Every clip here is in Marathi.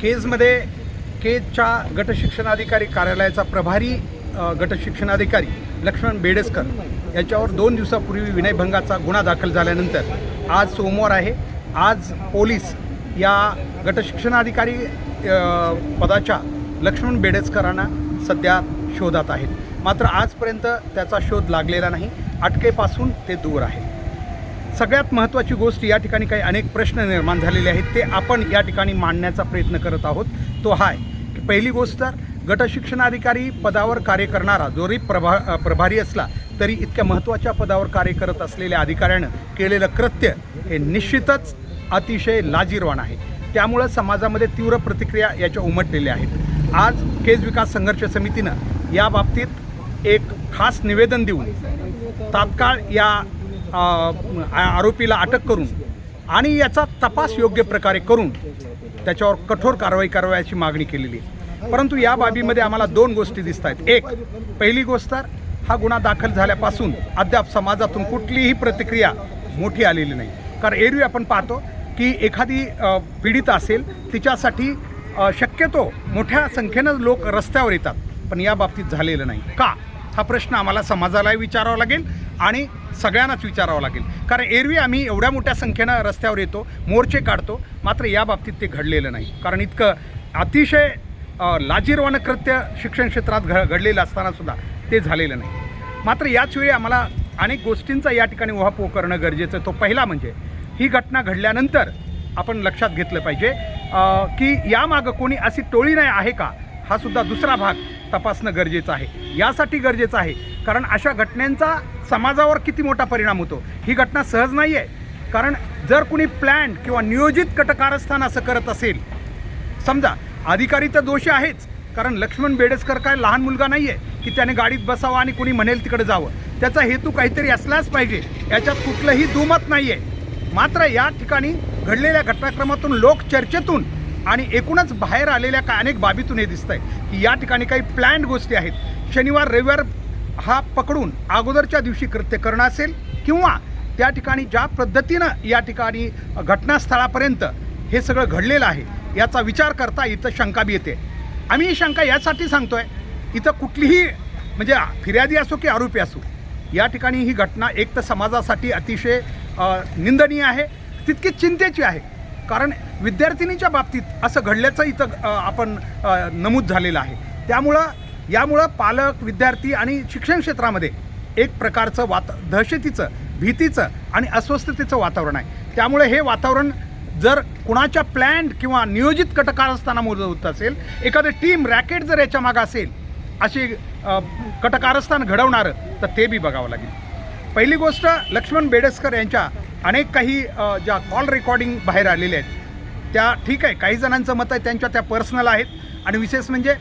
केजमध्ये केजच्या गटशिक्षणाधिकारी कार्यालयाचा प्रभारी गटशिक्षणाधिकारी लक्ष्मण बेडेसकर याच्यावर दोन दिवसापूर्वी विनयभंगाचा गुन्हा दाखल झाल्यानंतर आज सोमवार आहे. आज पोलीस या गटशिक्षणाधिकारी पदाच्या लक्ष्मण बेडेसकरांना सध्या शोधात आहेत. मात्र आजपर्यंत त्याचा शोध लागलेला नाही. अटकेपासून ते दूर आहे. सगळ्यात महत्त्वाची गोष्ट या ठिकाणी काही अनेक प्रश्न निर्माण झालेले आहेत. ते आपण या ठिकाणी मांडण्याचा प्रयत्न करत आहोत. तो हा आहे की पहिली गोष्ट तर गटशिक्षणाधिकारी पदावर कार्य करणारा जरी प्रभा प्रभारी असला तरी इतक्या महत्त्वाच्या पदावर कार्य करत असलेल्या अधिकाऱ्यानं केलेलं कृत्य हे निश्चितच अतिशय लाजीरवाण आहे. त्यामुळं समाजामध्ये तीव्र प्रतिक्रिया याच्या उमटलेल्या आहेत. आज केज विकास संघर्ष समितीनं या बाबतीत एक खास निवेदन देऊन तात्काळ या आरोपीला अटक करून आणि याचा तपास योग्य प्रकारे करून त्याच्यावर कठोर कारवाई करावयाची मागणी केलेली आहे. परंतु या बाबीमध्ये आम्हाला दोन गोष्टी दिसत आहेत एक पहिली गोष्ट तर हा गुन्हा दाखल झाल्यापासून अद्याप समाजातून कुठलीही प्रतिक्रिया मोठी आलेली नाही. कारण एरवी आपण पाहतो की एखादी पीडित असेल तिच्यासाठी शक्यतो मोठ्या संख्येनं लोक रस्त्यावर येतात. पण या बाबतीत झालेलं नाही. का? हा प्रश्न आम्हाला समाजालाही विचारावा लागेल आणि सगळ्यांनाच विचारावं लागेल. कारण एरवी आम्ही एवढ्या मोठ्या संख्येनं रस्त्यावर येतो मोर्चे काढतो मात्र या बाबतीत ते घडलेलं नाही. कारण इतकं अतिशय अ, लाजीरवाणं कृत्य शिक्षण क्षेत्रात घ घडलेलं असतानासुद्धा ते झालेलं नाही. मात्र याच वेळी आम्हाला अनेक गोष्टींचा या ठिकाणी उहापोह करणं गरजेचं. आहे. तो पहिला म्हणजे ही घटना घडल्यानंतर आपण लक्षात घेतलं पाहिजे की यामागं कोणी अशी टोळी नाही आहे का? हा सुद्धा दुसरा भाग तपासणं गरजेचं आहे. यासाठी गरजेचं आहे. कारण अशा घटनांचा समाजावर किती मोठा परिणाम होतो? ही घटना सहज नाही आहे कारण जर कुणी प्लॅन किंवा नियोजित कटकारस्थान असं करत असेल समजा अधिकारी तर दोषी आहेच. कारण लक्ष्मण बेडसकर काय लहान मुलगा नाही आहे की त्याने गाडीत बसावं आणि कुणी म्हणेल तिकडे जावं. त्याचा हेतू काहीतरी असलाच पाहिजे. याच्यात कुठलंही दुमत नाही आहे मात्र या ठिकाणी घडलेल्या घटनाक्रमातून लोक चर्चेतून आणि एकूणच बाहेर आलेल्या काय अनेक बाबीतून हे दिसत आहे की या ठिकाणी काही प्लॅन्ड गोष्टी आहेत. शनिवार रविवार हा पकडून अगोदरच्या दिवशी कृत्य करणं असेल किंवा त्या ठिकाणी ज्या पद्धतीनं या ठिकाणी घटनास्थळापर्यंत हे सगळं घडलेलं आहे याचा विचार करता इथं शंका बी येते. आम्ही ही शंका यासाठी सांगतो आहे इथं कुठलीही म्हणजे फिर्यादी असो की आरोपी असो या ठिकाणी ही घटना एक तर समाजासाठी अतिशय निंदनीय आहे तितकी चिंतेची आहे. कारण विद्यार्थिनीच्या बाबतीत असं घडल्याचं इथं आपण नमूद झालेलं आहे. त्यामुळं यामुळं पालक विद्यार्थी आणि शिक्षण क्षेत्रामध्ये एक प्रकारचं वात दहशतीचं भीतीचं आणि अस्वस्थतेचं वातावरण आहे. त्यामुळे हे वातावरण जर कुणाच्या प्लॅन्ड किंवा नियोजित कटकारस्थानामध्ये होत असेल एखादं टीम रॅकेट जर याच्या मागं असेल अशी कटकारस्थान घडवणारं तर ते बी बघावं लागेल. पहिली गोष्ट लक्ष्मण बेडसकर यांच्या अनेक काही ज्या कॉल रेकॉर्डिंग बाहेर आलेल्या आहेत त्या ठीक आहे काही जणांचं मत आहे त्यांच्या त्या पर्सनल आहेत. आणि विशेष म्हणजे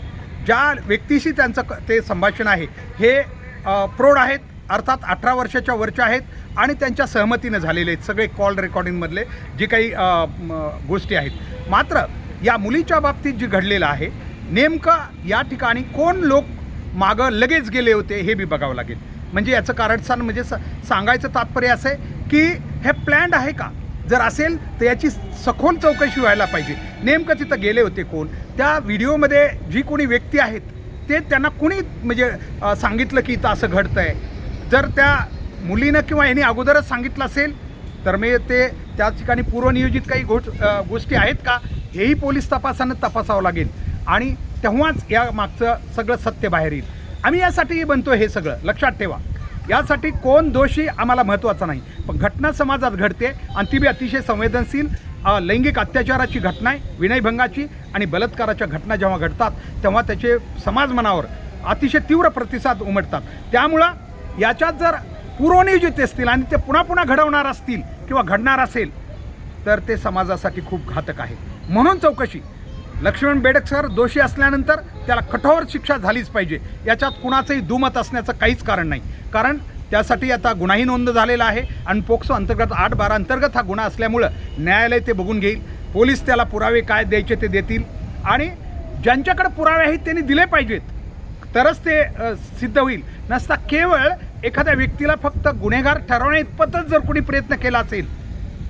ज्या व्यक्तीशी त्यांचं क- ते संभाषण आहे हे प्रौढ आहेत अर्थात अठरा वर्षाच्या वरच्या आहेत आणि त्यांच्या सहमतीनं झालेले आहेत सगळे कॉल रेकॉर्डिंगमधले जे काही गोष्टी आहेत. मात्र या मुलीच्या बाबतीत जे घडलेलं आहे नेमकं या ठिकाणी कोण लोक मागं लगेच गेले होते हे बी बघावं लागेल. म्हणजे याचं कारडसान म्हणजे स सांगायचं तात्पर्य असं आहे की हे प्लॅन्ड आहे का? जर असेल तर याची सखोल चौकशी व्हायला पाहिजे. नेमकं तिथं गेले होते कोण? त्या व्हिडिओमध्ये जी कोणी व्यक्ती आहेत ते त्यांना कुणी म्हणजे सांगितलं की इथं असं घडतं आहे जर त्या मुलीनं किंवा यांनी अगोदरच सांगितलं असेल तर मी ते त्या ठिकाणी पूर्वनियोजित काही गोष्ट गोष्टी आहेत का? हेही पोलीस तपासानं तपासावं लागेल. आणि तेव्हाच या मागचं सगळं सत्य बाहेर येईल. आम्ही यासाठी बनतो हे सगळं. लक्षात ठेवा. यासाठी कोण दोषी आम्हाला महत्त्वाचा नाही. पण घटना समाजात घडते आणि ती बी अतिशय संवेदनशील लैंगिक अत्याचाराची घटना आहे विनयभंगाची आणि बलात्काराच्या घटना जेव्हा घडतात तेव्हा त्याचे समाज मनावर अतिशय तीव्र प्रतिसाद उमटतात. त्यामुळं याच्यात जर पुरोनियोजित असतील आणि ते पुन्हा पुन्हा घडवणार असतील किंवा घडणार असेल तर ते समाजासाठी खूप घातक आहे. म्हणून चौकशी. लक्ष्मण बेडकसर दोषी असल्यानंतर त्याला कठोर शिक्षा झालीच पाहिजे. याच्यात कुणाचंही दुमत असण्याचं काहीच कारण नाही. कारण त्यासाठी आता गुन्हाही नोंद झालेला आहे आणि पोक्सो अंतर्गत आठ बारा अंतर्गत हा गुन्हा असल्यामुळं न्यायालय ते बघून घेईल. पोलीस त्याला पुरावे काय द्यायचे ते देतील. आणि ज्यांच्याकडे पुरावे आहेत त्यांनी दिले पाहिजेत. तरच ते सिद्ध होईल. नसता केवळ एखाद्या व्यक्तीला फक्त गुन्हेगार ठरवण्या इतपतच जर कोणी प्रयत्न केला असेल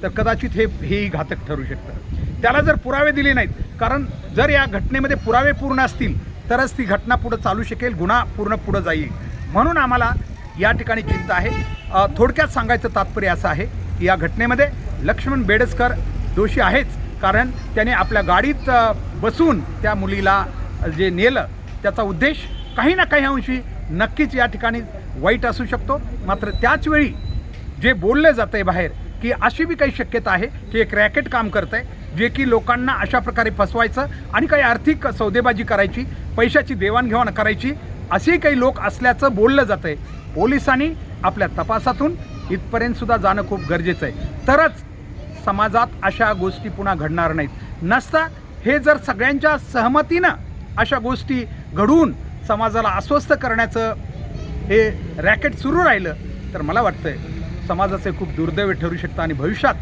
तर कदाचित हे हेही घातक ठरू शकतं. त्याला जर पुरावे दिले नाहीत कारण जर या घटनेमध्ये पुरावे पूर्ण असतील तरच ती घटना पुढं चालू शकेल गुन्हा पूर्ण पुढं जाईल. म्हणून आम्हाला या ठिकाणी चिंता आहे. थोडक्यात सांगायचं तात्पर्य असं आहे की या घटनेमध्ये लक्ष्मण बेडसकर दोषी आहेच. कारण त्याने आपल्या गाडीत बसून त्या मुलीला जे नेलं त्याचा उद्देश काही ना काही अंशी नक्कीच या ठिकाणी वाईट असू शकतो. मात्र त्याचवेळी जे बोललं जातं आहे बाहेर की अशी बी काही शक्यता आहे की एक रॅकेट काम करत आहे जे की लोकांना अशा प्रकारे फसवायचं आणि काही आर्थिक सौदेबाजी करायची पैशाची देवाणघेवाण करायची असे काही लोक असल्याचं बोललं जातं आहे पोलिसांनी आपल्या तपासातून इथपर्यंतसुद्धा जाणं खूप गरजेचं आहे. तरच समाजात अशा गोष्टी पुन्हा घडणार नाहीत. नसता हे जर सगळ्यांच्या सहमतीनं अशा गोष्टी घडवून समाजाला अस्वस्थ करण्याचं हे रॅकेट सुरू राहिलं तर मला वाटतं समाजाचे खूप दुर्दैव ठरू शकतं आणि भविष्यात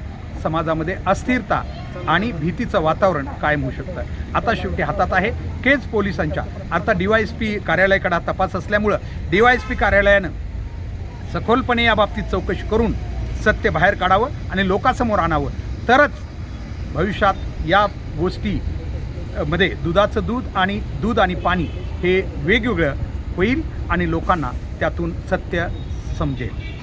समाजामध्ये अस्थिरता आणि भीतीचं वातावरण कायम होऊ शकतं. आता शेवटी हातात आहे केज पोलिसांच्या. अर्थात डी वाय एस पी कार्यालयाकडे तपास असल्यामुळं डी वाय एस पी कार्यालयानं सखोलपणे या बाबतीत चौकशी करून सत्य बाहेर काढावं आणि लोकांसमोर आणावं. तरच भविष्यात या गोष्टी मध्ये दुधाचं दूध आणि दूध आणि पाणी हे वेगवेगळं होईल आणि लोकांना त्यातून सत्य समजेल.